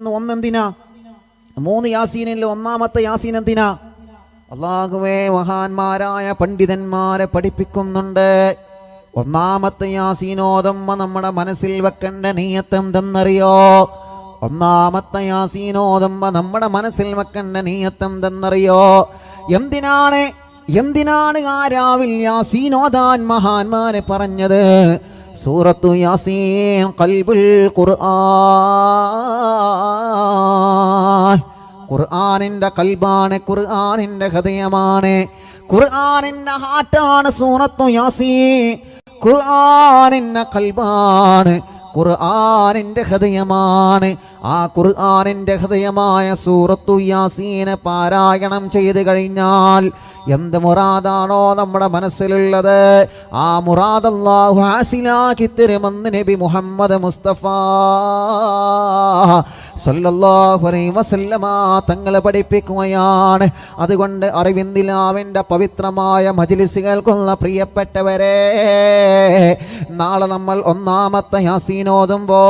ഒന്നെന്തിനാ മൂന്ന് യാസീനിൽ ഒന്നാമത്തെ യാസീൻ എന്തിനാ? അള്ളാഹുവേ മഹാന്മാരായ പണ്ഡിതന്മാരെ പഠിപ്പിക്കുന്നുണ്ട്. ഒന്നാമത്തെ യാസീനോദമ്മ നമ്മുടെ മനസ്സിൽ വെക്കേണ്ട നീയത്ത് എന്തെന്നറിയോ? ഒന്നാമത്തെ യാസീനോദമ്മ നമ്മുടെ മനസ്സിൽ വെക്കേണ്ട നീയത്ത് എന്തെന്നറിയോ? എന്തിനാണ് എന്തിനാണ് ആ യാസീനോദാൻ മഹാന്മാരെ പറഞ്ഞത്? സൂറത്തു യാസീൻ കൽബുൽ ഖുർആൻ. ഖുർആനിന്റെ കൽബാണ് ഖുർആനിന്റെ ഹൃദയമാണ്. ഖുർആനിന്റെ ഹാറ്റാണ് സൂറത്തു യാസീൻ. ഖുർആനിന്റെ കൽബാണ് ഖുർആനിന്റെ ഹൃദയമാണ്. ആ ഖുർആനിന്റെ ഹൃദയമായ സൂറത്തു യാസീനെ പാരായണം ചെയ്ത് കഴിഞ്ഞാൽ എന്ത് മുറാദാണോ നമ്മുടെ മനസ്സിലുള്ളത്. ആ മുറാദ് ഹാസിലാക്കി തരുമെന്ന് നബി മുഹമ്മദ് മുസ്തഫ തങ്ങൾ പഠിപ്പിക്കുകയാണ്. അതുകൊണ്ട് അറിവിന്ദിലാവിന്റെ പവിത്രമായ മജിലിസുകൾക്കുള്ള പ്രിയപ്പെട്ടവരെ നാളെ നമ്മൾ ഒന്നാമത്തെ യാസീനോതുമ്പോ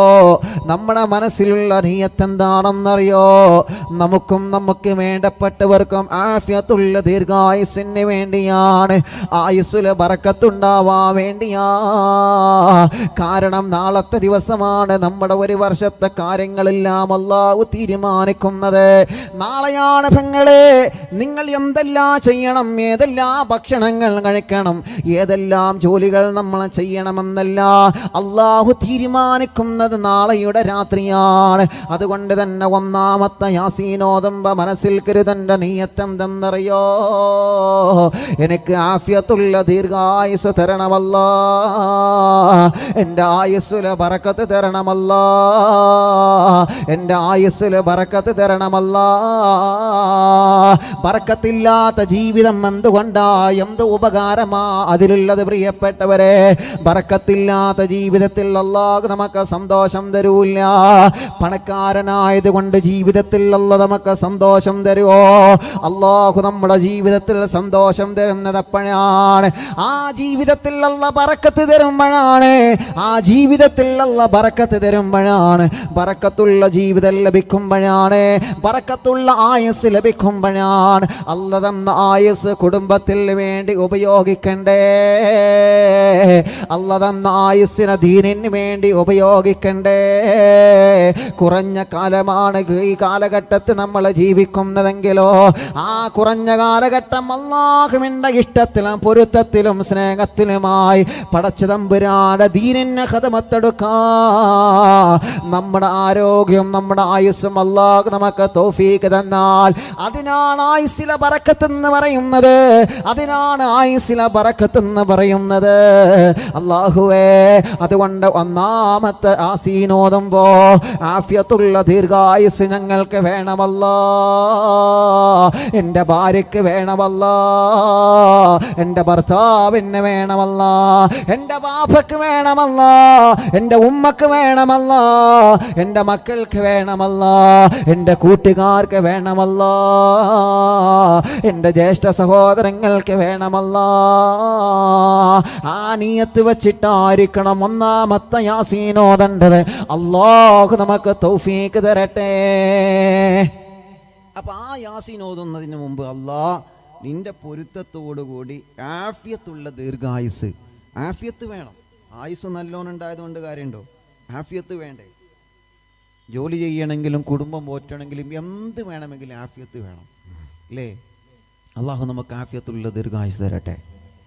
നമ്മുടെ മനസ്സിലുള്ള നീയത്ത് എന്താണെന്നറിയോ നമുക്കും നമുക്ക് വേണ്ടപ്പെട്ടവർക്കും ആഫ്യത്തുള്ള ദീർഘായുസിന് വേണ്ടിയാണ്. ആയുസ്സിൽ ബറക്കത്തുണ്ടാവാൻ വേണ്ടിയാ. കാരണം നാളത്തെ ദിവസമാണ് നമ്മുടെ ഒരു വർഷത്തെ കാര്യങ്ങളെല്ലാം അള്ളാഹു തീരുമാനിക്കുന്നത്. നാളെയാണ് പെങ്ങളെ നിങ്ങൾ എന്തെല്ലാം ചെയ്യണം ഏതെല്ലാം ഭക്ഷണങ്ങൾ കഴിക്കണം ഏതെല്ലാം ജോലികൾ നമ്മൾ ചെയ്യണമെന്നല്ല. അള്ളാഹു തീരുമാനിക്കുന്നത് നാളെയുടെ രാത്രിയാണ്. അതുകൊണ്ട് തന്നെ ഒന്നാമത്തെ യാസീനോദമ്പ മനസ്സിൽ കരുതന്റെ നീയത്തം തന്നറിയോ? എനിക്ക് ആഫ്യത്തുള്ള ദീർഘായുസ് തരണമല്ല. എന്റെ ആയുസ്സിൽ പറക്കത്ത് തരണമല്ല. എന്റെ ആയുസ്സിൽ പറക്കത്ത് തരണമല്ല. പറക്കത്തില്ലാത്ത ജീവിതം എന്തുകൊണ്ടാ? എന്ത് ഉപകാരമാ? അതിലുള്ളത് പ്രിയപ്പെട്ടവരെ പറക്കത്തില്ലാത്ത ജീവിതത്തിൽ അല്ലാഹ് നമുക്ക് സന്തോഷം തരൂല്ല പണക്കാരനായത് കൊണ്ട് ജീവിതത്തിൽ അല്ല നമുക്ക് സന്തോഷം തരുമോ അള്ളാഹു നമ്മുടെ ജീവിതത്തിൽ സന്തോഷം തരുന്നത് അപ്പോഴാണ്. ആ ജീവിതത്തിൽ അല്ല ബറക്കത്ത് തരുമ്പോഴാണ്. ആ ജീവിതത്തിൽ അല്ല ബറക്കത്ത് തരുമ്പോഴാണ്. പറക്കത്തുള്ള ജീവിതം ലഭിക്കുമ്പോഴാണ്. പറക്കത്തുള്ള ആയസ് ലഭിക്കുമ്പോഴാണ്. അല്ല തന്ന ആയസ് കുടുംബത്തിൽ വേണ്ടി ഉപയോഗിക്കണ്ടേ? അല്ല തന്ന ആയുസ്സിനെ ദീനിന് വേണ്ടി ഉപയോഗിക്കണ്ടേ? കുറഞ്ഞ കാലമാണ് ഈ കാലഘട്ടത്തിൽ നമ്മൾ ജീവിക്കുന്നതെങ്കിലോ? ആ കുറഞ്ഞ കാലഘട്ടം അള്ളാഹുവിന്റെ ഇഷ്ടത്തിലും പൊരുത്തത്തിലും സ്നേഹത്തിലുമായി പടച്ചതമ്പുരാടെ ദീനിനെ ഹതമത്തെടുക്കാ നമ്മുടെ ആരോഗ്യം നമ്മുടെ ആയുസ്സും അള്ളാഹ് നമുക്ക് തോഫീക്ക് തന്നാൽ അതിനാണ് ആയുസ്സിലെ പറക്കത്തെന്ന് പറയുന്നത്. അതിനാണ് ആയുസ്സിലെ പറക്കത്തെന്ന് പറയുന്നത്. അള്ളാഹുവേ അതുകൊണ്ട് ഒന്നാമത്തെ ആസീനോദുമ്പോ ആഫ്യത്തുള്ള ദീർഘായുസ് ഞങ്ങൾക്ക് വേണമല്ല. എന്റെ ഭാര്യയ്ക്ക് വേണമല്ല. എന്റെ ഭർത്താവിന് വേണമല്ല. എന്റെ ബാപ്പയ്ക്ക് വേണമല്ല. എന്റെ ഉമ്മക്ക് വേണമല്ല. എന്റെ മക്കൾക്ക് വേണമല്ല. എന്റെ കൂട്ടുകാർക്ക് വേണമല്ല. എന്റെ ജ്യേഷ്ഠ സഹോദരങ്ങൾക്ക് വേണമല്ല. ആ നീയത്ത് വെച്ചിട്ടായിരിക്കണം ഒന്നാമത്തെ യാസീനോദണ്ടത് അള്ളാഹു നമുക്ക് തൗഫീക്ക് തരട്ടെ. അപ്പൊ ആ യാസിൻ ഓതുന്നതിന് മുമ്പ് അള്ളാ നിന്റെ പൊരുത്തത്തോടുകൂടി ആഫിയത്തുള്ള ദീർഘായുസ്. ആഫിയത്ത് വേണം. ആയുസ് നല്ലോണം ഉണ്ടായതുകൊണ്ട് കാര്യമുണ്ടോ ആഫിയത്ത് വേണ്ടേ? ജോലി ചെയ്യണമെങ്കിലും കുടുംബം പോറ്റണമെങ്കിലും എന്ത് വേണമെങ്കിലും ആഫിയത്ത് വേണം. അല്ലേ? അള്ളാഹു നമുക്ക് ആഫിയത്തുള്ള ദീർഘായുസ് തരട്ടെ.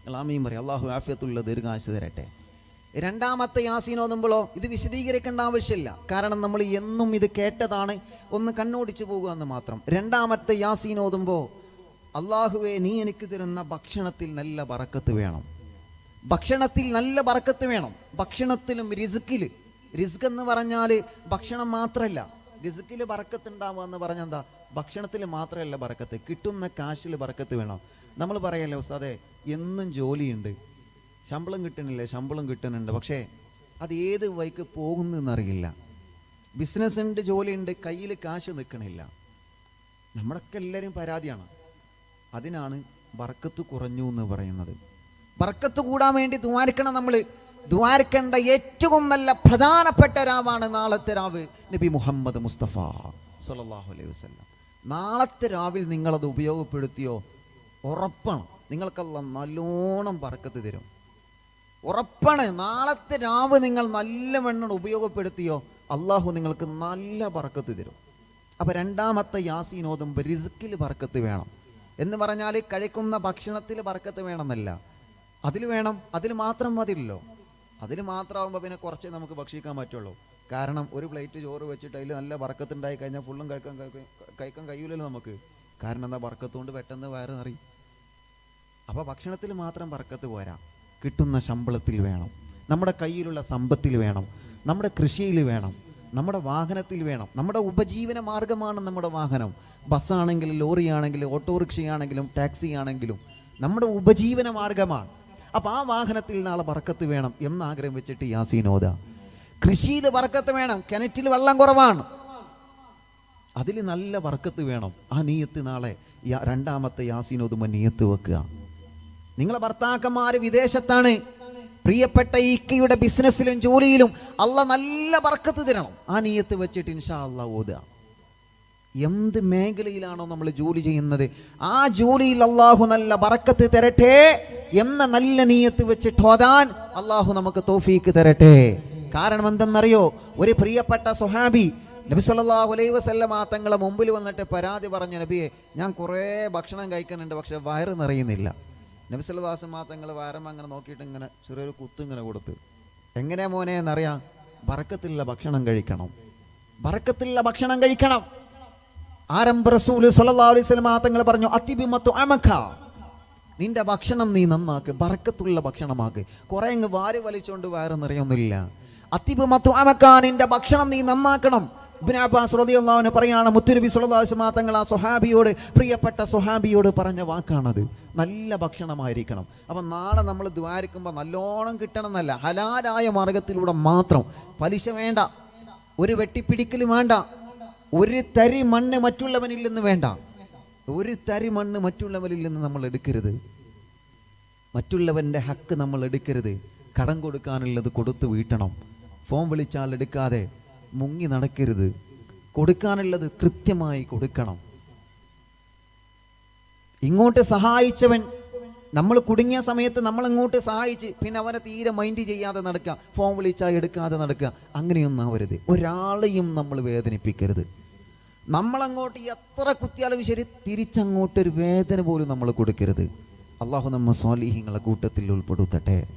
അല്ലാമയും പറയും അള്ളാഹു ആഫിയത്തുള്ള ദീർഘായുസ് തരട്ടെ. രണ്ടാമത്തെ യാസീൻ ഓതുമ്പോഴോ ഇത് വിശദീകരിക്കേണ്ട ആവശ്യമില്ല. കാരണം നമ്മൾ എന്നും ഇത് കേട്ടതാണ്. ഒന്ന് കണ്ണോടിച്ചു പോകുക എന്ന് മാത്രം. രണ്ടാമത്തെ യാസീൻ ഓതുമ്പോൾ അള്ളാഹുവെ നീ എനിക്ക് തരുന്ന ഭക്ഷണത്തിൽ നല്ല വറക്കത്ത് വേണം. ഭക്ഷണത്തിൽ നല്ല വറക്കത്ത് വേണം. ഭക്ഷണത്തിലും റിസ്ക്കിൽ റിസ്ക് എന്ന് പറഞ്ഞാൽ ഭക്ഷണം മാത്രമല്ല റിസ്ക്കിൽ ബറക്കത്ത് ഉണ്ടാവുക എന്ന് പറഞ്ഞാൽ എന്താ? ഭക്ഷണത്തിൽ മാത്രമല്ല വറക്കത്ത് കിട്ടുന്ന കാശിൽ വറക്കത്ത് വേണം. നമ്മൾ പറയല്ലേ ഉസ്താദെ എന്നും ജോലിയുണ്ട്. ശമ്പളം കിട്ടണില്ലേ ശമ്പളം കിട്ടുന്നുണ്ട്. പക്ഷേ അത് ഏത് വഴിക്ക് പോകുന്നെന്നറിയില്ല. ബിസിനസ് ഉണ്ട് ജോലിയുണ്ട് കയ്യിൽ കാശ് നിൽക്കണില്ല. നമ്മളൊക്കെ എല്ലാവരും പരാതിയാണ്. അതിനാണ് ബർക്കത്ത് കുറഞ്ഞു എന്ന് പറയുന്നത്. ബർക്കത്ത് കൂടാൻ വേണ്ടി ദ്വാരിക്കണം നമ്മൾ ദ്വാരിക്കേണ്ട ഏറ്റവും നല്ല പ്രധാനപ്പെട്ട രാവാണ് നാളത്തെ രാവ് നബി മുഹമ്മദ് മുസ്തഫ സല്ലല്ലാഹു അലൈഹി വസല്ലം. നാളത്തെ രാവിൽ നിങ്ങളത് ഉപയോഗപ്പെടുത്തിയോ? ഉറപ്പാണ്. നിങ്ങൾക്കല്ല നല്ലോണം പറക്കത്ത് തരും. ഉറപ്പാണ്. നാളത്തെ രാവ് നിങ്ങൾ നല്ല വെണ്ണം ഉപയോഗപ്പെടുത്തിയോ അള്ളാഹു നിങ്ങൾക്ക് നല്ല പറക്കത്ത് തരും. അപ്പൊ രണ്ടാമത്തെ യാസീൻ ഓതുമ്പോൾ റിസ്ക്കിൽ പറക്കത്ത് വേണം. എന്ന് പറഞ്ഞാൽ കഴിക്കുന്ന ഭക്ഷണത്തിൽ പറക്കത്ത് വേണമെന്നല്ല. അതിൽ വേണം അതിൽ മാത്രം മതിയല്ലോ. അതിൽ മാത്രമാകുമ്പോൾ പിന്നെ കുറച്ച് നമുക്ക് ഭക്ഷിക്കാൻ പറ്റുള്ളൂ. കാരണം ഒരു പ്ലേറ്റ് ചോറ് വെച്ചിട്ട് അതിൽ നല്ല വറക്കത്തുണ്ടായി കഴിഞ്ഞാൽ ഫുള്ളും കഴിക്കാൻ- കഴിക്കാൻ കഴിയൂലല്ലോ നമുക്ക്. കാരണം എന്താ വറക്കത്തുകൊണ്ട് പെട്ടെന്ന് വയറ് നിറയും. അപ്പോൾ ഭക്ഷണത്തിൽ മാത്രം വറക്കത്ത് പോരാ. കിട്ടുന്ന ശമ്പളത്തിൽ വേണം. നമ്മുടെ കയ്യിലുള്ള സമ്പത്തിൽ വേണം. നമ്മുടെ കൃഷിയിൽ വേണം. നമ്മുടെ വാഹനത്തിൽ വേണം. നമ്മുടെ ഉപജീവന മാർഗമാണ് നമ്മുടെ വാഹനം. ബസ്സാണെങ്കിലും ലോറിയാണെങ്കിലും ഓട്ടോറിക്ഷയാണെങ്കിലും ടാക്സി ആണെങ്കിലും നമ്മുടെ ഉപജീവന മാർഗമാണ്. അപ്പോൾ ആ വാഹനത്തിൽ നാളെ വറക്കത്ത് വേണം എന്ന് ആഗ്രഹം വെച്ചിട്ട് യാസീനോദ കൃഷിയിൽ വറക്കത്ത് വേണം. കിണറ്റിൽ വെള്ളം കുറവാണ്. അതിൽ നല്ല വറക്കത്ത് വേണം. ആ നീയത്ത് നാളെ രണ്ടാമത്തെ യാസീനോതുമ്പോൾ നീയത്ത് വെക്കുക. നിങ്ങളെ ഭർത്താക്കന്മാർ വിദേശത്താണ്. പ്രിയപ്പെട്ട ഈക്കയുടെ ബിസിനസ്സിലും ജോലിയിലും അല്ല നല്ല വർക്കത്ത് തരണം. ആ നീയത്ത് വെച്ചിട്ട് ഇൻഷാ അല്ല ഓതുക. എന്ത് മേഖലയിലാണോ നമ്മൾ ജോലി ചെയ്യുന്നത്? ആ ജോലിയിൽ അള്ളാഹു നല്ല വറക്കത്ത് തരട്ടെ എന്ന നല്ല നീയത്ത് വെച്ചിട്ട് ഓതാൻ അള്ളാഹു നമുക്ക് തോഫീക്ക് തരട്ടെ. കാരണം എന്തെന്നറിയോ? ഒരു പ്രിയപ്പെട്ട സുഹാബി നബി സല്ലല്ലാഹു അലൈഹി വസല്ലമ തങ്ങളെ മുമ്പിൽ വന്നിട്ട് പരാതി പറഞ്ഞു നബിയെ ഞാൻ കുറേ ഭക്ഷണം കഴിക്കുന്നുണ്ട് പക്ഷെ വയറ് നിറയുന്നില്ല. നബി സല്ലല്ലാഹു അലൈഹി തങ്ങൾ വയറും അങ്ങനെ നോക്കിയിട്ട് ഇങ്ങനെ ചെറിയൊരു കുത്ത് ഇങ്ങനെ കൊടുത്ത്. എങ്ങനെ മോനെ എന്നറിയാം? ബറക്കത്തിലുള്ള ഭക്ഷണം കഴിക്കണം. ബറക്കത്തിലുള്ള ഭക്ഷണം കഴിക്കണം. ആരംഭ റസൂൽ സല്ലല്ലാഹു അലൈഹി പറഞ്ഞു അതിബിമത്തു അമഖ. നിന്റെ ഭക്ഷണം നീ നന്നാക്ക് ബറക്കത്തുള്ള ഭക്ഷണമാക്ക്. കുറെ അങ്ങ് വാരി വലിച്ചുകൊണ്ട് വയറ് നിറയൊന്നുമില്ല. അതിബിമത്തു അമഖ നിന്റെ ഭക്ഷണം നീ നന്നാക്കണം. ഇബ്നു അബ്ബാസ് റളിയല്ലാഹു അൻഹു പറയാണ് മുത്തുനബി വസല്ലമ തങ്ങൾ ആ സ്വഹാബിയോട് പ്രിയപ്പെട്ട സ്വഹാബിയോട് പറഞ്ഞ വാക്കാണത്. നല്ല ഭക്ഷണമായിരിക്കണം. അപ്പം നാളെ നമ്മൾ ദ്വാരിക്കുമ്പോൾ നല്ലോണം കിട്ടണം എന്നല്ല ഹലാലായ മാർഗത്തിലൂടെ മാത്രം. പലിശ വേണ്ട ഒരു വെട്ടിപ്പിടിക്കലും വേണ്ട ഒരു തരി മണ്ണ് മറ്റുള്ളവനിൽ നിന്ന് വേണ്ട. ഒരു തരി മണ്ണ് മറ്റുള്ളവനിൽ നിന്ന് നമ്മൾ എടുക്കരുത്. മറ്റുള്ളവന്റെ ഹക്ക് നമ്മൾ എടുക്കരുത്. കടം കൊടുക്കാനുള്ളത് കൊടുത്ത് വീട്ടണം. ഫോൺ വിളിച്ചാൽ എടുക്കാതെ മുങ്ങി നടക്കരുത്. കൊടുക്കാനുള്ളത് കൃത്യമായി കൊടുക്കണം. ഇങ്ങോട്ട് സഹായിച്ചവൻ നമ്മൾ കുടുങ്ങിയ സമയത്ത് നമ്മൾ ഇങ്ങോട്ട് സഹായിച്ച് പിന്നെ അവനെ തീരെ മൈൻഡ് ചെയ്യാതെ നടക്കുക ഫോൺ വിളിച്ചാൽ എടുക്കാതെ നടക്കുക അങ്ങനെയൊന്നും ആവരുത്. ഒരാളെയും നമ്മൾ വേദനിപ്പിക്കരുത്. നമ്മളങ്ങോട്ട് എത്ര കുത്തിയാലും ശരി തിരിച്ചങ്ങോട്ടൊരു വേദന പോലും നമ്മൾ കൊടുക്കരുത്. അള്ളാഹു നമ്മ സ്വാലിഹിങ്ങളെ കൂട്ടത്തിൽ ഉൾപ്പെടുത്തട്ടെ.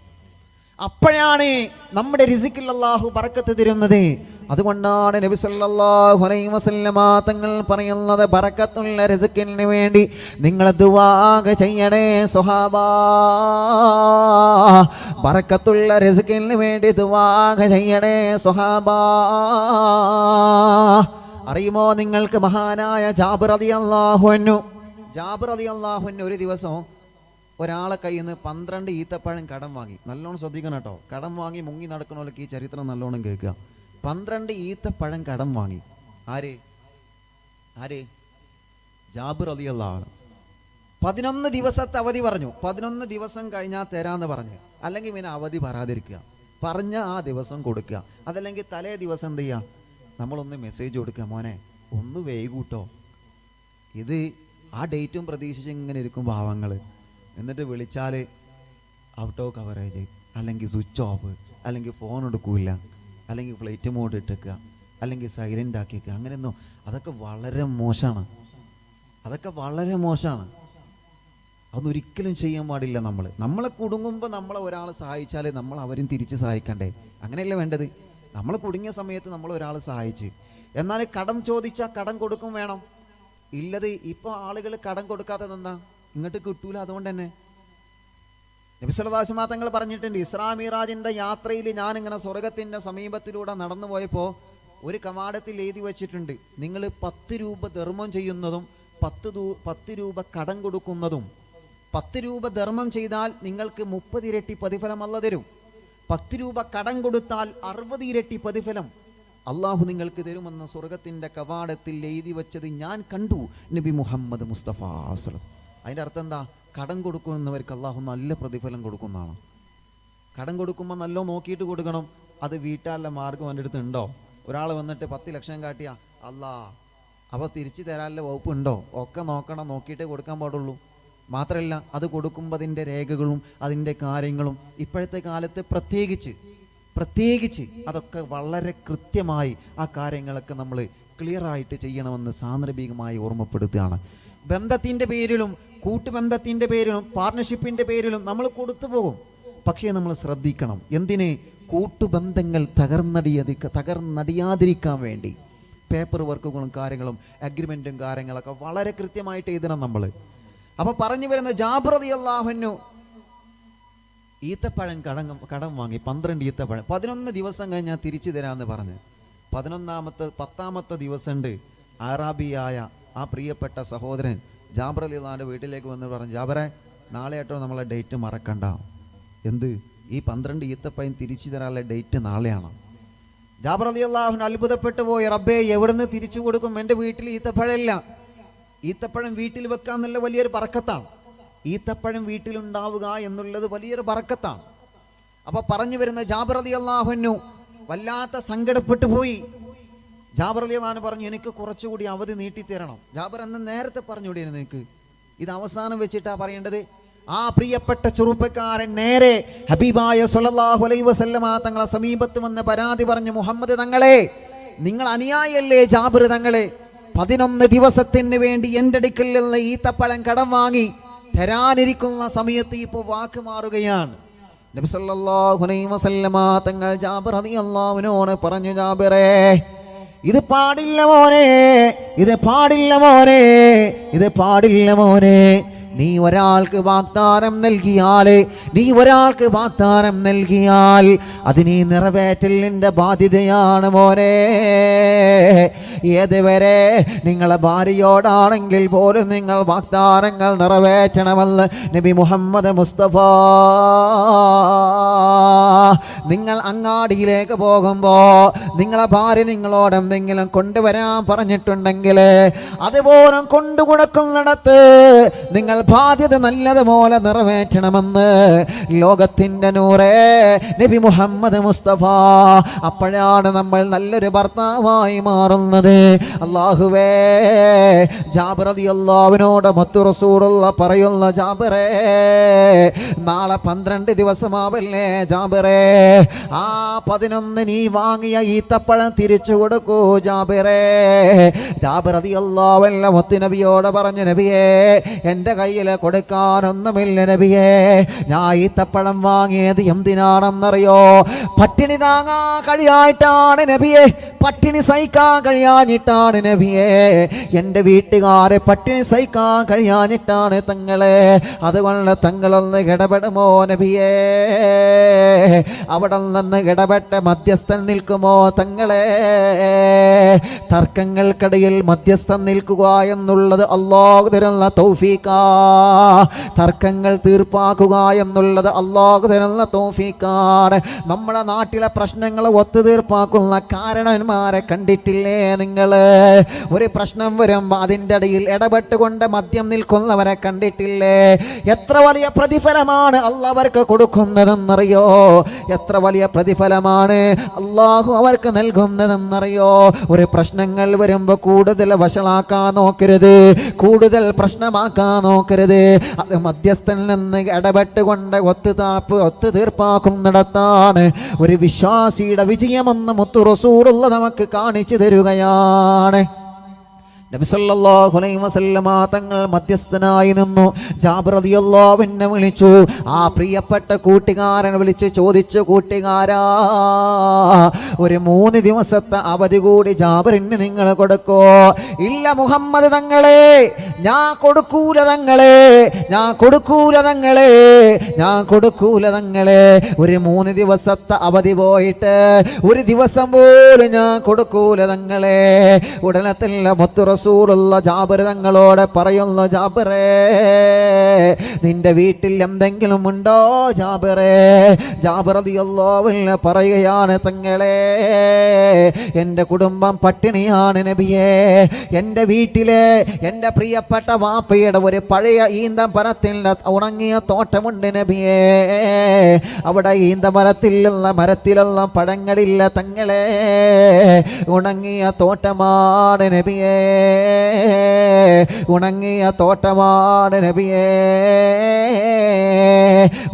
അപ്പോഴാണ് നമ്മുടെ റിസിക്കിൽ അള്ളാഹു പറക്കത്ത് തരുന്നത്. അതുകൊണ്ടാണ് നബി സല്ലല്ലാഹു അലൈഹി വസല്ലമ തങ്ങൾ പറയുന്നത് ബറക്കത്തുള്ള റിസിക്കിന് വേണ്ടി നിങ്ങൾ ദുവാക ചെയ്യണേ സ്വഹാബാ ബറക്കത്തുള്ള റിസിക്കിന് വേണ്ടി ദുവാക ചെയ്യണേ സ്വഹാബ അറിയുമോ നിങ്ങൾക്ക് മഹാനായ ജാബിർ റളിയല്ലാഹു അൻഹു? ജാബിർ റളിയല്ലാഹു അൻഹു ഒരു ദിവസം ഒരാളെ കയ്യിൽ നിന്ന് പന്ത്രണ്ട് ഈത്തപ്പഴം കടം വാങ്ങി. നല്ലോണം ശ്രദ്ധിക്കണം കേട്ടോ. കടം വാങ്ങി മുങ്ങി നടക്കണോലൊക്കെ ഈ ചരിത്രം നല്ലോണം കേൾക്കുക. പന്ത്രണ്ട് ഈത്തപ്പഴം കടം വാങ്ങി. ആര്? ആര്? ജാബിർ അലിയല്ലാണ് പതിനൊന്ന് ദിവസത്തെ അവധി പറഞ്ഞു. പതിനൊന്ന് ദിവസം കഴിഞ്ഞാൽ തരാന്ന് പറഞ്ഞു. അല്ലെങ്കിൽ പിന്നെ അവധി പറയാതിരിക്കുക. പറഞ്ഞ ആ ദിവസം കൊടുക്കുക. അതല്ലെങ്കിൽ തലേ ദിവസം എന്ത് ചെയ്യുക നമ്മളൊന്ന് മെസ്സേജ് കൊടുക്കുക. മോനെ ഒന്ന് വൈകൂട്ടോ ഇത് ആ ഡേറ്റും പ്രതീക്ഷിച്ച് ഇങ്ങനെ ഇരിക്കും ഭാവങ്ങൾ എന്നിട്ട് വിളിച്ചാൽ ഔട്ട് ഓഫ് കവറേജ് അല്ലെങ്കിൽ സ്വിച്ച് ഓഫ് അല്ലെങ്കിൽ ഫോൺ എടുക്കൂല അല്ലെങ്കിൽ ഫ്ലൈറ്റ് മോഡ് ഇട്ടേക്കുക അല്ലെങ്കിൽ സൈലന്റ് ആക്കിയേക്കുക അങ്ങനെയൊന്നും. അതൊക്കെ വളരെ മോശമാണ്. അതൊക്കെ വളരെ മോശമാണ്. അതൊന്നും ചെയ്യാൻ പാടില്ല നമ്മൾ നമ്മളെ കുടുങ്ങുമ്പോൾ നമ്മളെ ഒരാൾ സഹായിച്ചാൽ നമ്മൾ അവരും തിരിച്ച് സഹായിക്കണ്ടേ? അങ്ങനെയല്ലേ വേണ്ടത്? നമ്മൾ കുടുങ്ങിയ സമയത്ത് നമ്മൾ ഒരാൾ സഹായിച്ച്. എന്നാൽ കടം ചോദിച്ചാൽ കടം കൊടുക്കും വേണം. ഇല്ലത് ഇപ്പോൾ ആളുകൾ കടം കൊടുക്കാത്തത് എന്താ ഇങ്ങോട്ട് കിട്ടൂല അതുകൊണ്ട് തന്നെ നബിസ്വലദാസമാ തങ്ങൾ പറഞ്ഞിട്ടുണ്ട് ഇസ്രാ മീറാജിന്റെ യാത്രയിൽ ഞാനിങ്ങനെ സ്വർഗത്തിന്റെ സമീപത്തിലൂടെ നടന്നു പോയപ്പോൾ ഒരു കവാടത്തിൽ എഴുതി വച്ചിട്ടുണ്ട് നിങ്ങൾ പത്ത് രൂപ ധർമ്മം ചെയ്യുന്നതും പത്ത് പത്ത് രൂപ കടം കൊടുക്കുന്നതും. പത്ത് രൂപ ധർമ്മം ചെയ്താൽ നിങ്ങൾക്ക് മുപ്പത് ഇരട്ടി പ്രതിഫലം അല്ല തരും. പത്ത് രൂപ കടം കൊടുത്താൽ അറുപത് ഇരട്ടി പ്രതിഫലം. അള്ളാഹു നിങ്ങൾക്ക് തരുമെന്ന് സ്വർഗത്തിന്റെ കവാടത്തിൽ എഴുതി വച്ചത് ഞാൻ കണ്ടു നബി മുഹമ്മദ് മുസ്തഫ അസറത് അതിന്റെ അർത്ഥം എന്താ? കടം കൊടുക്കുന്നവർക്ക് അള്ളാഹു നല്ല പ്രതിഫലം കൊടുക്കുന്നതാണ്. കടം കൊടുക്കുമ്പോൾ നല്ലോ നോക്കിയിട്ട് കൊടുക്കണം. അത് വീട്ടാലെ മാർഗം എന്റെ അടുത്ത് ഉണ്ടോ? ഒരാൾ വന്നിട്ട് പത്ത് ലക്ഷം കാട്ടിയ അല്ലാ അപ്പോൾ തിരിച്ചു തരാനുള്ള വകുപ്പ് ഉണ്ടോ? ഒക്കെ നോക്കണം നോക്കിയിട്ടേ കൊടുക്കാൻ പാടുള്ളൂ. മാത്രമല്ല അത് കൊടുക്കുമ്പോൾ അതിന്റെ രേഖകളും അതിന്റെ കാര്യങ്ങളും ഇപ്പോഴത്തെ കാലത്ത് പ്രത്യേകിച്ച് പ്രത്യേകിച്ച് അതൊക്കെ വളരെ കൃത്യമായി ആ കാര്യങ്ങളൊക്കെ നമ്മൾ ക്ലിയറായിട്ട് ചെയ്യണമെന്ന് സാന്ദർഭികമായി ഓർമ്മപ്പെടുത്തുകയാണ്. ബന്ധത്തിന്റെ പേരിലും കൂട്ടുബന്ധത്തിന്റെ പേരിലും പാർട്ണർഷിപ്പിന്റെ പേരിലും നമ്മൾ കൊടുത്തു പോകും. പക്ഷേ നമ്മൾ ശ്രദ്ധിക്കണം. എന്തിന്? കൂട്ടുബന്ധങ്ങൾ തകർന്നടിയതി തകർന്നടിയാതിരിക്കാൻ വേണ്ടി. പേപ്പർ വർക്കുകളും കാര്യങ്ങളും അഗ്രിമെന്റും കാര്യങ്ങളൊക്കെ വളരെ കൃത്യമായിട്ട് എഴുതണം നമ്മൾ അപ്പോൾ പറഞ്ഞു വരുന്ന ജാബ്രതി അള്ളാഹുനു ഈത്തപ്പഴം കടം കടം വാങ്ങി പന്ത്രണ്ട് ഈത്തപ്പഴം. പതിനൊന്ന് ദിവസം കഴിഞ്ഞാൽ തിരിച്ചു തരാമെന്ന് പറഞ്ഞ്. പതിനൊന്നാമത്തെ പത്താമത്തെ ദിവസമുണ്ട്. ആറാബിയായ ആ പ്രിയപ്പെട്ട സഹോദരൻ ജാബർ അലി അള്ളാന്റെ വീട്ടിലേക്ക് വന്ന് പറഞ്ഞു ജാബറെ നാളെ ആട്ടോ നമ്മളെ ഡേറ്റ് മറക്കണ്ട. എന്ത്? ഈ പന്ത്രണ്ട് ഈത്തപ്പഴം തിരിച്ചു തരാനുള്ള ഡേറ്റ് നാളെയാണ്? ജാബർ അലി അള്ളാഹുന് അത്ഭുതപ്പെട്ടു പോയി റബ്ബേ എവിടുന്ന് തിരിച്ചു കൊടുക്കും? എന്റെ വീട്ടിൽ ഈത്തപ്പഴമില്ല. ഈത്തപ്പഴം വീട്ടിൽ വെക്കാന്നുള്ള വലിയൊരു പറക്കത്താണ്. ഈത്തപ്പഴം വീട്ടിലുണ്ടാവുക എന്നുള്ളത് വലിയൊരു പറക്കത്താണ്. അപ്പൊ പറഞ്ഞു വരുന്ന ജാബർ അലി അള്ളാഹുനു വല്ലാത്ത സങ്കടപ്പെട്ടു പോയി. ജാബർ അലി അള്ളഹാൻ പറഞ്ഞു എനിക്ക് കുറച്ചുകൂടി അവധി നീട്ടിത്തരണം. ജാബർ അന്ന് നേരത്തെ പറഞ്ഞുകൂടി നിനക്ക്? ഇത് അവസാനം വെച്ചിട്ടാ പറയേണ്ടത്. ആ പ്രിയപ്പെട്ട ചെറുപ്പക്കാരൻ നേരെ ഹബീബായ സല്ലല്ലാഹു അലൈഹി വസല്ലമ തങ്ങളെ സമീപത്ത് വന്ന് പരാതി പറഞ്ഞു മുഹമ്മദ് തങ്ങളെ നിങ്ങൾ അനുയായല്ലേ ജാബിർ തങ്ങളെ? പതിനൊന്ന് ദിവസത്തിന് വേണ്ടി എന്റെ അടുക്കൽ നിന്ന് ഈത്തപ്പഴം കടം വാങ്ങി തരാനിരിക്കുന്ന സമയത്ത് ഇപ്പോൾ വാക്ക് മാറുകയാണ്. നബി സല്ലല്ലാഹു അലൈഹി വസല്ലമ തങ്ങൾ ജാബിർ റളിയല്ലാഹുവിനോട് പറഞ്ഞു ജാബിറേ ഇത് പാടില്ല മോനെ ഇത് പാടില്ല മോനെ ഇത് പാടില്ല മോനെ നീ ഒരാൾക്ക് വാഗ്ദാനം നൽകിയാൽ നീ ഒരാൾക്ക് വാഗ്ദാനം നൽകിയാൽ അത് നിറവേറ്റൽ നിന്റെ ബാധ്യതയാണ് മോനെ. ഏതുവരെ നിങ്ങളെ ഭാര്യയോടാണെങ്കിൽ പോലും നിങ്ങൾ വാഗ്ദാനങ്ങൾ നിറവേറ്റണമെന്ന് നബി മുഹമ്മദ് മുസ്തഫ. നിങ്ങൾ അങ്ങാടിയിലേക്ക് പോകുമ്പോൾ നിങ്ങളെ ഭാര്യ നിങ്ങളോട് എന്തെങ്കിലും കൊണ്ടുവരാൻ പറഞ്ഞിട്ടുണ്ടെങ്കിൽ അതുപോലും കൊണ്ടുകൊടുക്കുന്നിടത്ത് നിങ്ങൾ ബാധ്യത നല്ലതുപോലെ നിറവേറ്റണമെന്ന് ലോകത്തിന്റെ നൂറേ നബി മുഹമ്മദ് മുസ്തഫ. അപ്പോഴാണ് നമ്മൾ നല്ലൊരു ഭർത്താവായി മാറുന്നത്. അള്ളാഹുവേ ജാബിറതി അള്ളാവിനോട് മത്തു റസൂറുള്ള പറയുന്ന ജാബിറേ നാളെ പന്ത്രണ്ട് ദിവസമാവല്ലേ ജാബിറേ? ആ പതിനൊന്ന് നീ വാങ്ങിയ ഈത്തപ്പഴം തിരിച്ചു കൊടുക്കൂ ജാബിറേ. ജാബിറതി അള്ളാവല്ല മൊത്തു നബിയോട് പറഞ്ഞു നബിയേ എന്റെ കയ്യിൽ കൊടുക്കാനൊന്നുമില്ല നബിയേ. ഞാൻ ഈത്തപ്പഴം വാങ്ങിയത് എന്തിനാണെന്നറിയോ? പട്ടിണി താങ്ങാ കഴിയായിട്ടാണ് നബിയെ. പട്ടിണി സഹിക്കാൻ കഴിയാഞ്ഞിട്ടാണ് നബിയെ. എന്റെ വീട്ടുകാരെ പട്ടിണി സഹിക്കാൻ കഴിയാഞ്ഞിട്ടാണ് തങ്ങളെ. അതുകൊണ്ട് തങ്ങളൊന്ന് ഇടപെടുമോ നബിയേ? അവിടെ നിന്ന് ഇടപെട്ട മധ്യസ്ഥൻ നിൽക്കുമോ തങ്ങളെ? തർക്കങ്ങൾക്കിടയിൽ മധ്യസ്ഥൻ നിൽക്കുക എന്നുള്ളത് അള്ളാഹു തരുന്ന തൗഫീക്ക. തർക്കങ്ങൾ തീർപ്പാക്കുക എന്നുള്ളത് അള്ളാഹു തരുന്ന തൗഫീക്കാണ്. നമ്മുടെ നാട്ടിലെ പ്രശ്നങ്ങൾ ഒത്തുതീർപ്പാക്കുന്ന കാരണന്മാരെ കണ്ടിട്ടില്ലേ നിങ്ങൾ ഒരു പ്രശ്നം വരുമ്പോൾ അതിന്റെ ഇടയിൽ ഇടപെട്ടുകൊണ്ട് മദ്യം നിൽക്കുന്നവരെ കണ്ടിട്ടില്ലേ? എത്ര വലിയ പ്രതിഫലമാണ് അള്ളവർക്ക് കൊടുക്കുന്നതെന്നറിയോ? എത്ര വലിയ പ്രതിഫലമാണ് അള്ളാഹു അവർക്ക് നൽകുന്നതെന്നറിയോ? ഒരു പ്രശ്നങ്ങൾ വരുമ്പോൾ കൂടുതൽ വഷളാക്കാൻ നോക്കരുത് കൂടുതൽ പ്രശ്നമാക്കാൻ നോക്കരുത്. അത് മധ്യസ്ഥൻ നിന്ന് ഇടപെട്ടുകൊണ്ട് ഒത്തുതാപ്പ് ഒത്തുതീർപ്പാക്കും നടത്താണ് ഒരു വിശ്വാസിയുടെ വിജയമെന്ന് മുത്തു റസൂറുള്ള നമുക്ക് കാണിച്ചു തരുകയാണ്. തങ്ങൾ മധ്യസ്ഥനായി നിന്നു. ജാബിർ റളിയല്ലാഹുവിനെ വിളിച്ചു ആ പ്രിയപ്പെട്ട കൂട്ടുകാരൻ വിളിച്ച് ചോദിച്ചു കൂട്ടുകാരാ ഒരു മൂന്ന് ദിവസത്തെ അവധി കൂടി ജാബറിന് നിങ്ങൾ കൊടുക്കോ. ഇല്ല മുഹമ്മദ് തങ്ങളെ ഞാൻ കൊടുക്കൂല തങ്ങളെ ഞാൻ കൊടുക്കൂല തങ്ങളെ ഞാൻ കൊടുക്കൂല തങ്ങളെ. ഒരു മൂന്ന് ദിവസത്തെ അവധി പോയിട്ട് ഒരു ദിവസം പോലും ഞാൻ കൊടുക്കൂല തങ്ങളെ. ഉടനെ തന്നെ മുത്തു റസൂലുള്ള ജാബിർ തങ്ങളോട് പറയുന്ന ജാബിറേ നിന്റെ വീട്ടിൽ എന്തെങ്കിലും ഉണ്ടോ ജാബിറേ? ജാബിർ റളിയല്ലാഹുവിന് പറയുകയാണ് തങ്ങളെ എന്റെ കുടുംബം പട്ടിണിയാണ് നബിയേ. എന്റെ വീട്ടിലെ എന്റെ പ്രിയപ്പെട്ട വാപ്പയുടെ ഒരു പഴയ ഈന്തമരത്തിൽ ഉണങ്ങിയ തോട്ടമുണ്ട് നബിയേ. അവിടെ ഈന്തമരത്തിലുള്ള മരത്തിലുള്ള പഴങ്ങളില്ല തങ്ങളെ. ഉണങ്ങിയ തോട്ടമാണ് നബിയേ. ഉണങ്ങിയ തോട്ടമാണ് നബിയേ.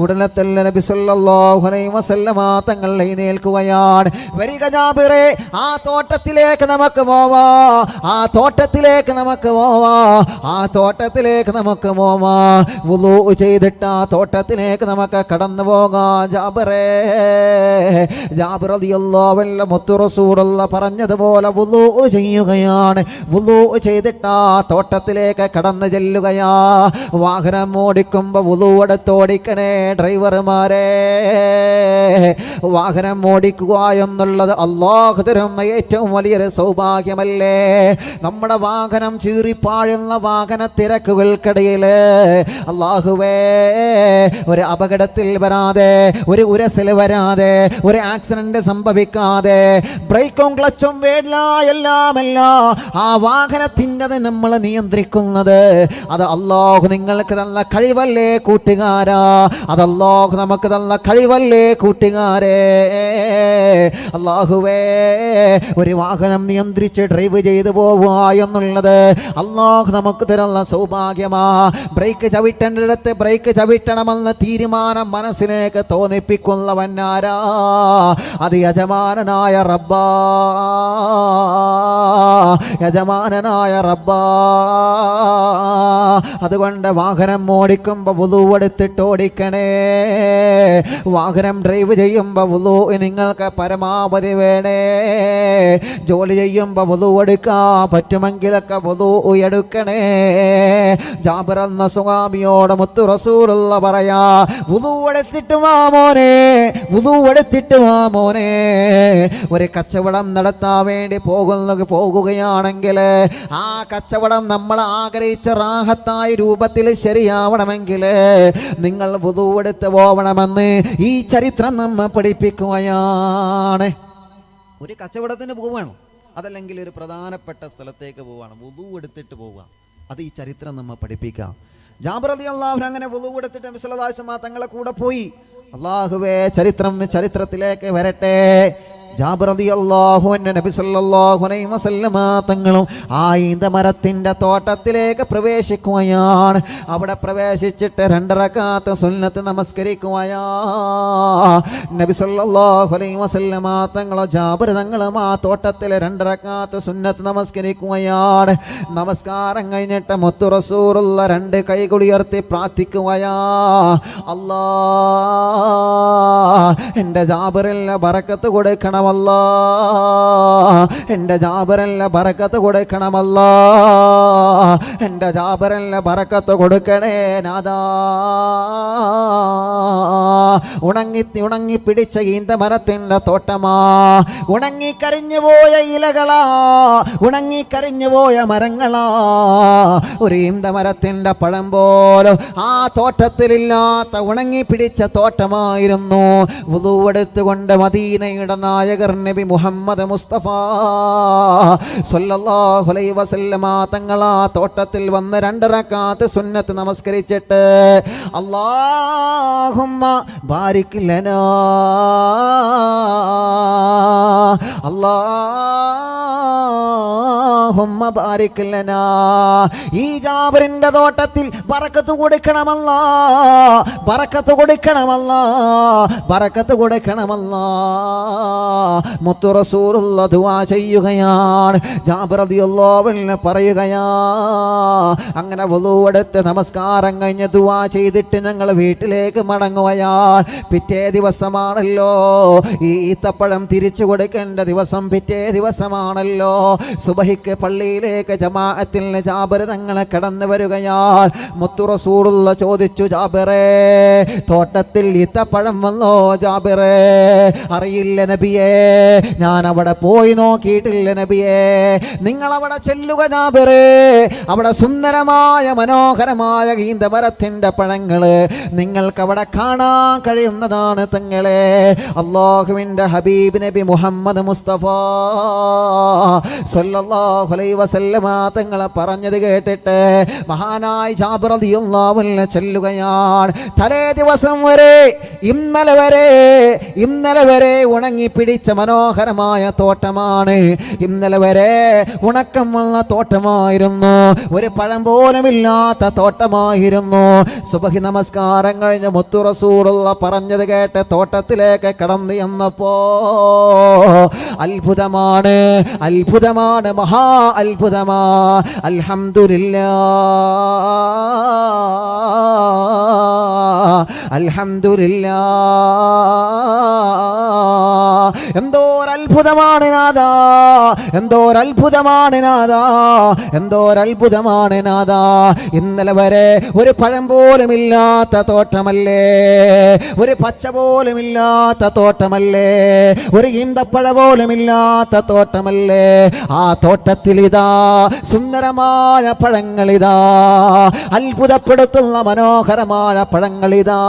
ഉടനെ തന്നെ നബി സല്ലല്ലാഹു അലൈഹി വസല്ലമ തങ്ങൾ എഴുന്നേൽക്കുകയാണ് വരിക ജാബിറേ ആ തോട്ടത്തിലേക്ക് നമുക്ക് പോവാ. ആ തോട്ടത്തിലേക്ക് നമുക്ക് പോവാ. ആ തോട്ടത്തിലേക്ക് നമുക്ക് പോവാ. വുളു ചെയ്തിട്ട് ആ തോട്ടത്തിലേക്ക് നമുക്ക് കടന്നു പോകാം ജാബിറേ. അൻഹു മുത്തു റസൂലുള്ള പറഞ്ഞതുപോലെ വുളു ചെയ്യുകയാണ്. വുളു ചെയ്തിട്ട് ആ തോട്ടത്തിലേക്ക് കടന്നു ചെല്ലുകയാ. വാഹനം ഓടിക്കുമ്പോൾ വുളു എടുത്തോടിക്കണേ ഡ്രൈവർമാരെ. വാഹനം ഓടിക്കുക എന്നുള്ളത് അള്ളാഹു തരുന്ന ഏറ്റവും വലിയൊരു സൗഭാഗ്യമല്ലേ. നമ്മുടെ വാഹനം ചീറിപ്പാഴുന്ന വാഹന തിരക്കുകൾക്കിടയിൽ അള്ളാഹുവേ ഒരു അപകടത്തിൽ വരാതെ ഒരു ഉരസിൽ വരാതെ ഒരു ആക്സിഡന്റ് സംഭവിക്കാതെ ബ്രേക്കും ക്ലച്ചും വേണ്ട എല്ലാമല്ല ആ വാഹനത്തിന്റെത് നമ്മൾ നിയന്ത്രിക്കുന്നത്. അത് അള്ളാഹു നിങ്ങൾക്ക് തന്ന കഴിവല്ലേ കൂട്ടുകാരാ? അത് അള്ളാഹു നമുക്ക് തന്ന കഴിവല്ലേ കൂട്ടുകാരെ? അള്ളാഹുവേ ഒരു വാഹനം നിയന്ത്രിച്ച് ഡ്രൈവ് ചെയ്തു പോവുക എന്നുള്ളത് അള്ളാഹു നമുക്ക് തരുന്ന സൗഭാഗ്യമാ. ബ്രേക്ക് ചവിട്ടേണ്ടിടത്ത് ബ്രേക്ക് ചവിട്ടണമെന്ന തീരുമാനം മനസ്സിലേക്ക് തോന്നിപ്പിക്കുന്നവനാരാ അത് യജമാനനായ റബ്ബാ. യജമാനനായ റബ്ബാ. അതുകൊണ്ട് വാഹനം ഓടിക്കുമ്പോൾ വുളു എടുത്തിട്ട് ഓടിക്കണേ. വാഹനം ഡ്രൈവ് ചെയ്യുമ്പോൾ വുളു നിങ്ങൾക്ക് പരമാവധി വേണേ. ജോലി ചെയ്യുമ്പോൾ വുളു എടുക്കാൻ പറ്റുമെങ്കിലൊക്കെ വുളു എടുക്കണേ. ജാബിറന്ന സുഖാമിയോട് മുത്തു റസൂറുള്ള പറയാ വുളു എടുത്തിട്ട് വാ മോനെ വുളു എടുത്തിട്ട് വാ മോനെ. ഒരു കച്ചവടം നടത്താൻ വേണ്ടി പോകുന്ന പോകുകയാണെങ്കിൽ ആ കച്ചവടം നമ്മൾ ആഗ്രഹിച്ച റാഹത്തായ രൂപത്തിൽ ശരിയാവണമെങ്കിൽ നിങ്ങൾ പുതുവെടുത്ത് പോവണമെന്ന് ഈ ചരിത്രം നമ്മെ പഠിപ്പിക്കുകയാണ്. ഒരു കച്ചവടത്തിന് പോവുകയാണ്? അതല്ലെങ്കിൽ ഒരു പ്രധാനപ്പെട്ട സ്ഥലത്തേക്ക് പോവുകയാണ്? വുളു എടുത്തിട്ട് പോവുക. അത് ഈ ചരിത്രം നമ്മെ പഠിപ്പിക്കാം അലി അള്ളാഹു അങ്ങനെ വുളു എടുത്തിട്ട് മിസലദാസമാ തങ്ങളെ കൂടെ പോയി. അള്ളാഹുവേ ചരിത്രം ചരിത്രത്തിലേക്ക് വരട്ടെ. തങ്ങളും ആ ഈന്തമരത്തിന്റെ തോട്ടത്തിലേക്ക് പ്രവേശിക്കുകയാണ്. അവിടെ പ്രവേശിച്ചിട്ട് രണ്ടരക്കാത്ത സുന്നത്ത് നമസ്കരിക്കുകയാ. നബി സല്ലല്ലാഹു അലൈഹി വസല്ലമ തങ്ങളോ ആ തോട്ടത്തിൽ രണ്ടരക്കാത്ത സുന്നത്ത് നമസ്കരിക്കുകയാണ്. നമസ്കാരം കഴിഞ്ഞിട്ട് മുത്തു റസൂറുള്ള രണ്ട് കൈകൾ ഉയർത്തി പ്രാർത്ഥിക്കുകയാ. അല്ലാ എന്റെ ജാബറില്ല ബറക്കത്ത് കൊടുക്കണമല്ല. എന്റെ ജാബറല്ല ബറക്കത്ത് കൊടുക്കണമല്ല. എന്റെ ജാബറല്ല ബറക്കത്ത് കൊടുക്കണേ നാദാ ഉണങ്ങി ഉണങ്ങി പിടിച്ച ഈന്ത മരത്തിന്റെ തോട്ടമാ. ഉണങ്ങി കരിഞ്ഞു പോയ ഇലകളാ. ഉണങ്ങി കരിഞ്ഞു പോയ മരങ്ങളാ. ഒരു ഈന്ത മരത്തിന്റെ പഴം പോലും ആ തോട്ടത്തിലില്ലാത്ത ഉണങ്ങി പിടിച്ച തോട്ടമായിരുന്നു. വുതുവെടുത്തുകൊണ്ട് മദീനയുടെ നായകർ നബി മുഹമ്മദ് മുസ്തഫ സല്ലല്ലാഹു അലൈഹി വസല്ലമ തങ്ങൾ ആ തോട്ടത്തിൽ വന്ന് രണ്ടരക്കാത്ത് സുന്നത്ത് നമസ്കരിച്ചിട്ട് അല്ലാഹുമ്മ ബാരിക് ലനാ. അല്ലാഹുമ്മ ബാരിക് ലനാ. ഈ ജാബറിന്റെ തോട്ടത്തിൽ ബറക്കത്ത് കൊടുക്കണമല്ല. ബറക്കത്ത് കൊടുക്കണമല്ല. ബറക്കത്ത് കൊടുക്കണമല്ല. മുത്തു റസൂലുള്ള ദുആ ചെയ്യുകയാണ്. പറയുകയാ അങ്ങനെ വലുവെടുത്ത് നമസ്കാരം കഴിഞ്ഞ് ദുവാ ചെയ്തിട്ട് ഞങ്ങൾ വീട്ടിലേക്ക് മടങ്ങുകയാൾ പിറ്റേ ദിവസമാണല്ലോ ഈ ഈത്തപ്പഴം തിരിച്ചു കൊടുക്കേണ്ട ദിവസം പിറ്റേ ദിവസമാണല്ലോ. സുബഹിക്ക് പള്ളിയിലേക്ക് ജമാഅത്തിൽ ജാബിർ തങ്ങളെ കടന്നു വരികയാൾ മുത്തുറസൂറുള്ള ചോദിച്ചു ജാബിറേ തോട്ടത്തിൽ ഈത്തപ്പഴം വന്നോ ജാബിറേ? അറിയില്ല നബിയേ ഞാൻ അവിടെ പോയി നോക്കിയിട്ടില്ല നബിയേ. നിങ്ങൾ അവിടെ ചെല്ലുക ജാബിറേ അവിടെ സുന്ദരമായ മനോഹരമായ ഈന്തമരത്തിന്റെ പഴങ്ങൾ നിങ്ങൾക്ക് അവിടെ കാണാൻ കഴിയുന്നതാണ് തങ്ങളെ. അള്ളാഹുവിന്റെ ഹബീബ് നബി മുഹമ്മദ് മുസ്തഫ സല്ലല്ലാഹു അലൈഹി വസല്ലമ തങ്ങളെ പറഞ്ഞത് കേട്ടിട്ട് മഹാനായി ജാബിർ ചെല്ലുകയാണ്. തലേ ദിവസം വരെ ഇന്നലെ വരെ ഇന്നലെ വരെ ഉണങ്ങി പിടിച്ച മനോഹരമായ തോട്ടമാണ്. ഇന്നലെ വരെ ഉണക്കം വന്ന തോട്ടമായിരുന്നു. ഒരു പഴം പോലുമില്ലാത്ത തോട്ടമായിരുന്നു. സുബഹി നമസ്കാരം കഴിഞ്ഞ് മുത്തുറസൂറുള്ള പറഞ്ഞത് കേട്ട് തോട്ടത്തിലേക്ക് കടന്നു എന്നപ്പോ അത്ഭുതമാണ് അത്ഭുതമാണ് മഹാ അത്ഭുതമാ അൽഹംദുലില്ലാ അൽഹംദുലില്ലാ. എന്തോ അത്ഭുതമാണ് നാദാ എന്തോ എന്തോരത്ഭുതമാണ് നാദാ എന്തോ നാദാ ഇന്നലെ വരെ ഒരു പഴം പോലുമില്ലാത്ത തോട്ടമല്ലേ? ഒരു പച്ച പോലും ഇല്ലാത്ത തോട്ടമല്ലേ? ഒരു ഈന്തപ്പഴ പോലുമില്ലാത്ത തോട്ടമല്ലേ? ആ തോട്ടത്തിൽ ഇതാ സുന്ദരമായ പഴങ്ങളിതാ. അത്ഭുതപ്പെടുത്തുന്ന മനോഹരമായ പഴങ്ങളിതാ.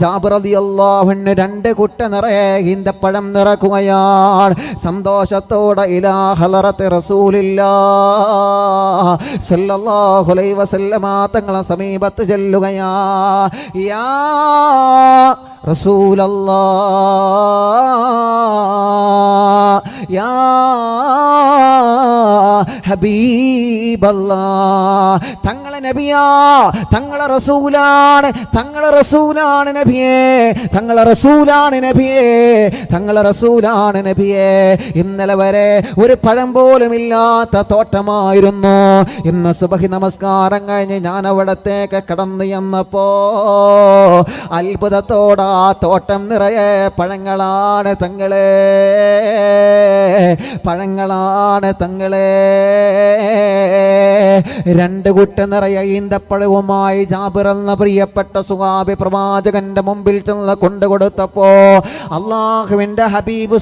ജാബിറിയല്ലാഹുവിന് രണ്ട് കുട്ട നിറയെ ഈന്തപ്പഴം നിറക്കുകയാണ് സന്തോഷത്തോടെ ഇലാഹലറത്തെ ഹലറത്ത് റസൂലില്ലാ സല്ലല്ലാഹു അലൈഹി വസല്ലമ തങ്ങളെ സമീപത്ത് ചെല്ലുകയാ. യാ റസൂലല്ലാ യാ ഹബീബല്ലാ. തങ്ങളെ നബിയാ തങ്ങളെ റസൂലാണ് തങ്ങളെ റസൂലാണ് നബിയേ തങ്ങളെ റസൂലാണ് നബിയേ തങ്ങളെ റസൂലാണ് നബിയേ. ഇന്നലെ വരെ ഒരു പഴം പോലും ഇല്ലാത്ത തോട്ടമായിരുന്നു. ഇന്ന് സുബഹി നമസ്കാരം കഴിഞ്ഞ് ഞാൻ അവിടത്തേക്ക് കടന്നു എന്നപ്പോ അത്ഭുതത്തോടാ തോട്ടം നിറയെ പഴങ്ങളാണ് തങ്ങളെ. പഴങ്ങളാണ് തങ്ങളെ. രണ്ട് കുട്ട നിറയെ ഈന്തപ്പഴവുമായി ജാബിർ എന്ന പ്രിയപ്പെട്ട സുഹാബി പ്രവാചകന്റെ മുമ്പിൽ ചെന്ന് കൊണ്ടുകൊടുത്തപ്പോ അള്ളാഹുവിന്റെ ഹബീബ്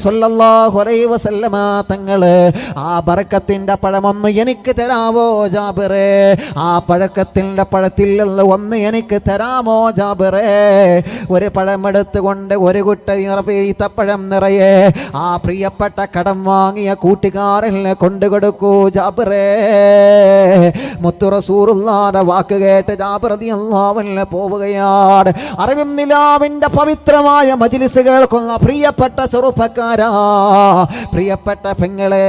വസല്ലമ തങ്ങൾ ആ ബറക്കത്തിന്റെ പഴമൊന്ന് എനിക്ക് തരാമോ ജാബിറേ? ആ പഴക്കത്തിന്റെ പഴത്തിൽ നിന്ന് ഒന്ന് എനിക്ക് തരാമോ ജാബിറേ? ഒരു പഴമെടുത്തുകൊണ്ട് ഒരു കുട്ട ഈത്തപ്പഴം നിറയെ ആ പ്രിയപ്പെട്ട കടം വാങ്ങിയ കൂട്ടുകാരിൽ കൊണ്ടുകൊടുക്കൂ ജാബിറേ. മുത്തുറസൂറുള്ളാടെ വാക്ക് കേട്ട് ജാബിറതി അള്ളാവിനെ പോവുകയാണ്. അറിവിന്നിലാവിന്റെ പവിത്രമായ മജിലിസ് കേൾക്കുന്ന പ്രിയപ്പെട്ട ചെറുപ്പക്കാരാ പ്രിയപ്പെട്ട പെങ്ങളെ.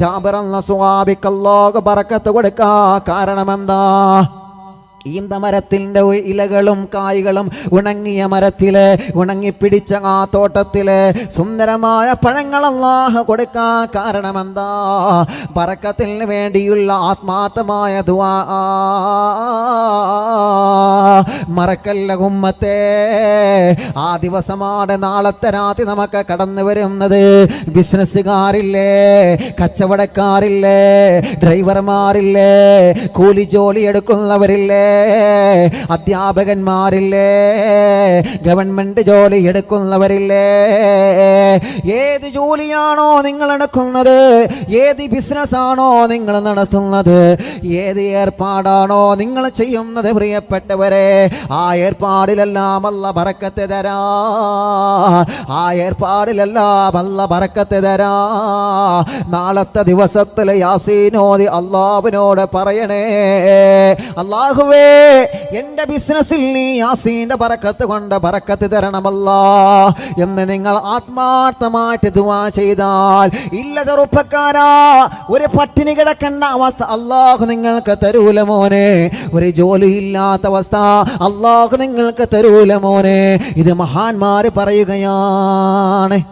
ജാബിർ എന്ന സ്വാഭിക്കല്ലോക ബറക്കത്ത് കൊടുക്കാ. കാരണമെന്താ? ഈന്ത മരത്തിന്റെ ഇലകളും കായ്കളും ഉണങ്ങിയ മരത്തിലെ ഉണങ്ങിപ്പിടിച്ച ആ തോട്ടത്തിലെ സുന്ദരമായ പഴങ്ങൾ കൊടുക്കാൻ കാരണമെന്താ? പറക്കത്തിന് വേണ്ടിയുള്ള ആത്മാർത്ഥമായ ദുആ മറക്കല്ല ഉമ്മത്തെ ആ ദിവസമാണ് നാളത്തെ രാത്രി നമുക്ക് കടന്നു വരുന്നത്. ബിസിനസ്സുകാരില്ലേ കച്ചവടക്കാരില്ലേ ഡ്രൈവർമാരില്ലേ കൂലി ജോലി എടുക്കുന്നവരില്ലേ അധ്യാപകന്മാരില്ലേ ഗവൺമെന്റ് ജോലി എടുക്കുന്നവരില്ലേ ഏത് ജോലിയാണോ നിങ്ങൾ എടുക്കുന്നത് ഏത് ബിസിനസ് ആണോ നിങ്ങൾ നടത്തുന്നത് ഏത് ഏർപ്പാടാണോ നിങ്ങൾ ചെയ്യുന്നത് പ്രിയപ്പെട്ടവരെ ആ ഏർപ്പാടിലെല്ലാം അല്ല പറക്കത്ത് തരാ. ആ ഏർപ്പാടിലെല്ലാം അല്ല പറക്കത്ത് തരാ. നാളത്തെ ദിവസത്തിൽ യാസീനോദി അള്ളാവിനോട് പറയണേ അള്ളാഹുവേ എന്റെ ബിസിനസ്സിൽ നീ യാസീന്റെ പറക്കത്ത് കൊണ്ട് പറക്കത്ത് തരണമല്ല എന്ന് നിങ്ങൾ ആത്മാർത്ഥമായിട്ട് ദുവാ ചെയ്താൽ ഇല്ല ചെറുപ്പക്കാരാ ഒരു പട്ടിണി കിടക്കേണ്ട അവസ്ഥ അള്ളാഹു നിങ്ങൾക്ക് തരൂല മോനെ. ഒരു ജോലിയില്ലാത്ത അവസ്ഥ അള്ളാഹു നിങ്ങൾക്ക് തരൂല മോനെ. ഇത് മഹാന്മാര് പറയുകയാണ്.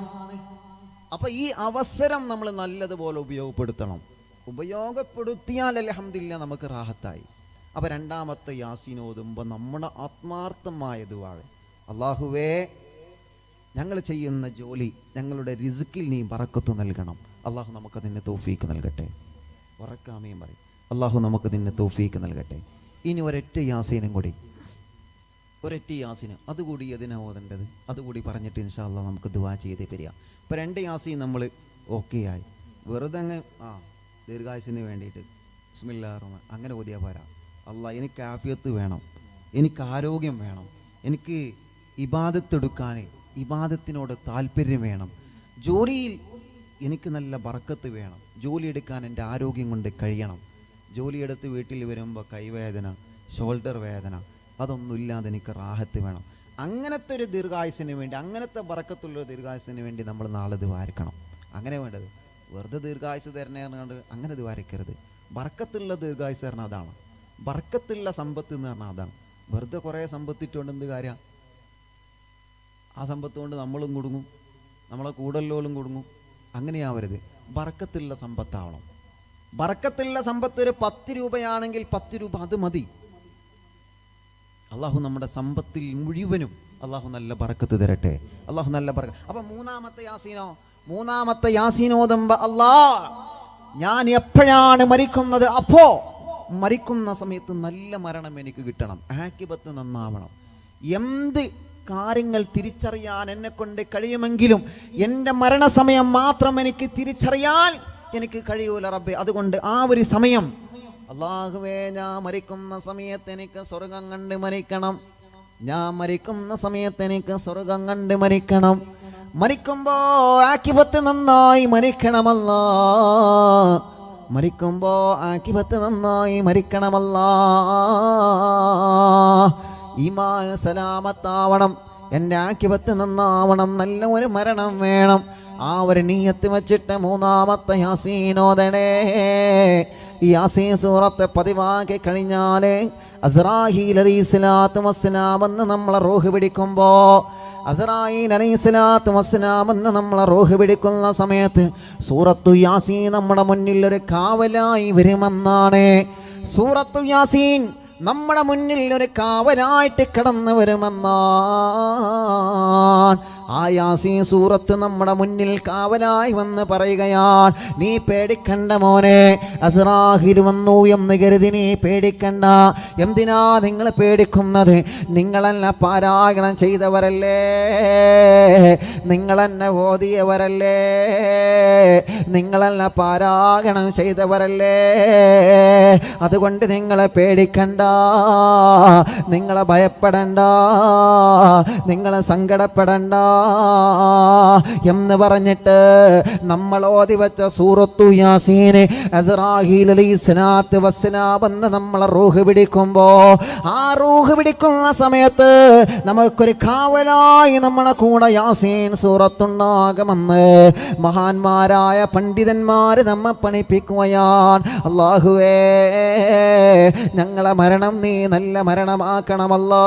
അപ്പൊ ഈ അവസരം നമ്മൾ നല്ലതുപോലെ ഉപയോഗപ്പെടുത്തണം. ഉപയോഗപ്പെടുത്തിയാൽ അലഹമില്ല നമുക്ക് റാഹത്തായി. അപ്പൊ രണ്ടാമത്തെ യാസീൻ ഓതുമ്പോൾ നമ്മുടെ ആത്മാർത്ഥമായ ദുവാണ് അള്ളാഹുവേ ഞങ്ങൾ ചെയ്യുന്ന ജോലി ഞങ്ങളുടെ റിസുക്കിൽ നീ പറക്കത്ത് നൽകണം. അള്ളാഹു നമുക്ക് നിന്നെ തോഫീക്ക് നൽകട്ടെ. ഉറക്കാമയും പറയും. അള്ളാഹു നമുക്ക് നിന്നെ തോഫീക്ക് നൽകട്ടെ. ഇനി ഒരൊറ്റ യാസീനും കൂടി. ഒരൊറ്റ യാസിന് അതുകൂടി എതിനാ ഓതേണ്ടത്? അതുകൂടി പറഞ്ഞിട്ട് ഇൻഷാല്ല നമുക്ക് ദുവാ ചെയ്തേ വരിക ഇപ്പം രണ്ട് യാസിയും നമ്മൾ ഓക്കെ ആയി. വെറുതെ അങ്ങ് ആ ദീർഘായുസിന് വേണ്ടിയിട്ട്. ബിസ്മില്ലാഹ് അങ്ങനെ ഓതിയാ പോരാ. അല്ല എനിക്ക് ആഫിയത്ത് വേണം. എനിക്ക് ആരോഗ്യം വേണം. എനിക്ക് ഇബാദത്തെടുക്കാൻ ഇബാദത്തിനോട് താല്പര്യം വേണം. ജോലിയിൽ എനിക്ക് നല്ല ബറക്കത്ത് വേണം. ജോലി എടുക്കാൻ എന്റെ ആരോഗ്യം കൊണ്ട് കഴിയണം. ജോലിയെടുത്ത് വീട്ടിൽ വരുമ്പോൾ കൈവേദന ഷോൾഡർ വേദന അതൊന്നുമില്ലാതെ എനിക്ക് റാഹത്ത് വേണം. അങ്ങനത്തെ ഒരു ദീർഘായുസിന് വേണ്ടി അങ്ങനത്തെ പറക്കത്തുള്ള ദീർഘായുസിന് വേണ്ടി നമ്മൾ നാളെ ഇത് വാരിക്കണം. അങ്ങനെ വേണ്ടത്. വെറുതെ ദീർഘായുസ് തരണേ പറഞ്ഞുകൊണ്ട് അങ്ങനെ ഇത് വാരിക്കരുത്. ബറക്കത്തുള്ള ദീർഘായുസ് പറഞ്ഞാൽ അതാണ്. വറക്കത്തുള്ള സമ്പത്ത് എന്ന് പറഞ്ഞാൽ അതാണ്. വെറുതെ കുറേ സമ്പത്തിട്ടുകൊണ്ട് എന്ത് കാര്യം? ആ സമ്പത്ത് കൊണ്ട് നമ്മളും കുടുങ്ങും. നമ്മളെ കൂടല്ലോലും കുടുങ്ങും. അങ്ങനെയാവരുത്. വറക്കത്തുള്ള സമ്പത്താവണം. വറക്കത്തുള്ള സമ്പത്ത് ഒരു പത്ത് രൂപയാണെങ്കിൽ പത്ത് രൂപ അത് മതി. അള്ളാഹു നമ്മുടെ സമ്പത്തിൽ മുഴുവനും അള്ളാഹു നല്ല പറക്കത്ത് തരട്ടെ. അള്ളാഹു നല്ല പറക്ക അപ്പൊ മൂന്നാമത്തെ യാസീനോ? മൂന്നാമത്തെ യാസീനോദം അല്ലാ ഞാൻ എപ്പോഴാണ് മരിക്കുന്നത്? അപ്പോ മരിക്കുന്ന സമയത്ത് നല്ല മരണം എനിക്ക് കിട്ടണം. ആക്കിപത്ത് നന്നാവണം. എന്ത് കാര്യങ്ങൾ തിരിച്ചറിയാൻ എന്നെ കൊണ്ട് കഴിയുമെങ്കിലും എന്റെ മരണസമയം മാത്രം എനിക്ക് തിരിച്ചറിയാൻ എനിക്ക് കഴിയൂല റബ്ബെ. അതുകൊണ്ട് ആ ഒരു സമയം അള്ളാഹുവേ ഞാൻ മരിക്കുന്ന സമയത്ത് എനിക്ക് സ്വർഗം കണ്ട് മരിക്കണം. ഞാൻ മരിക്കുന്ന സമയത്ത് എനിക്ക് സ്വർഗം കണ്ട് മരിക്കണം. മരിക്കുമ്പോ ആക്കിപത്ത് നന്നായി മരിക്കണമല്ല. മരിക്കുമ്പോ ആക്കിപത്ത് നന്നായി മരിക്കണമല്ല. ഈമാൻ സലാമത്താവണം. എന്റെ ആക്കിപത്ത് നന്നാവണം. നല്ല ഒരു മരണം വേണം. ആ ഒരു നീയത്ത് വെച്ചിട്ട് മൂന്നാമത്തെ യാസീനോദനേ. ഈ യാസീൻ സൂറത്തെ പതിവാക്കി കഴിഞ്ഞാൽ അസറാഹീൽ അലൈഹി വസ്സലാമെന്ന് നമ്മളെ റോഹ് പിടിക്കുമ്പോ അസറായിൽ അലൈഹി വസ്സലാമെന്ന് നമ്മളെ റോഹ് പിടിക്കുന്ന സമയത്ത് സൂറത്തു യാസീൻ നമ്മുടെ മുന്നിൽ ഒരു കാവലായി വരുമെന്നാണ്. സൂറത്തു യാസീൻ നമ്മുടെ മുന്നിൽ ഒരു കാവലായിട്ട് കടന്നു വരുമെന്നാൻ ആ യാസീ സൂറത്ത് നമ്മുടെ മുന്നിൽ കാവലായി വന്ന് പറയുകയാണ് നീ പേടിക്കണ്ട മോനെ അസറാഹിൽ വന്നു എന്ന് കരുതി നീ പേടിക്കണ്ട. എന്തിനാ നിങ്ങൾ പേടിക്കുന്നത്? നിങ്ങളെന്നെ പാരായണം ചെയ്തവരല്ലേ? നിങ്ങളെന്നെ ഓതിയവരല്ലേ? നിങ്ങളെന്നെ പാരായണം ചെയ്തവരല്ലേ? അതുകൊണ്ട് നിങ്ങളെ പേടിക്കണ്ട. നിങ്ങളെ ഭയപ്പെടണ്ട. നിങ്ങളെ സങ്കടപ്പെടണ്ട. എന്ന് പറഞ്ഞിട്ട് നമ്മൾ ഓതി വെച്ച സൂറത്തു യാസീന് വസ്സലാം നമ്മളെ റൂഹ് പിടിക്കുമ്പോ ആ റൂഹ് പിടിക്കുന്ന സമയത്ത് നമുക്കൊരു കാവലായി നമ്മളെ കൂടെ യാസീൻ സൂറത്തുണ്ടാകുമെന്ന് മഹാന്മാരായ പണ്ഡിതന്മാര് നമ്മെ പണിപ്പിക്കുകയാണ്. അള്ളാഹുവേ ഞങ്ങളെ മരണം നീ നല്ല മരണമാക്കണമല്ലാ.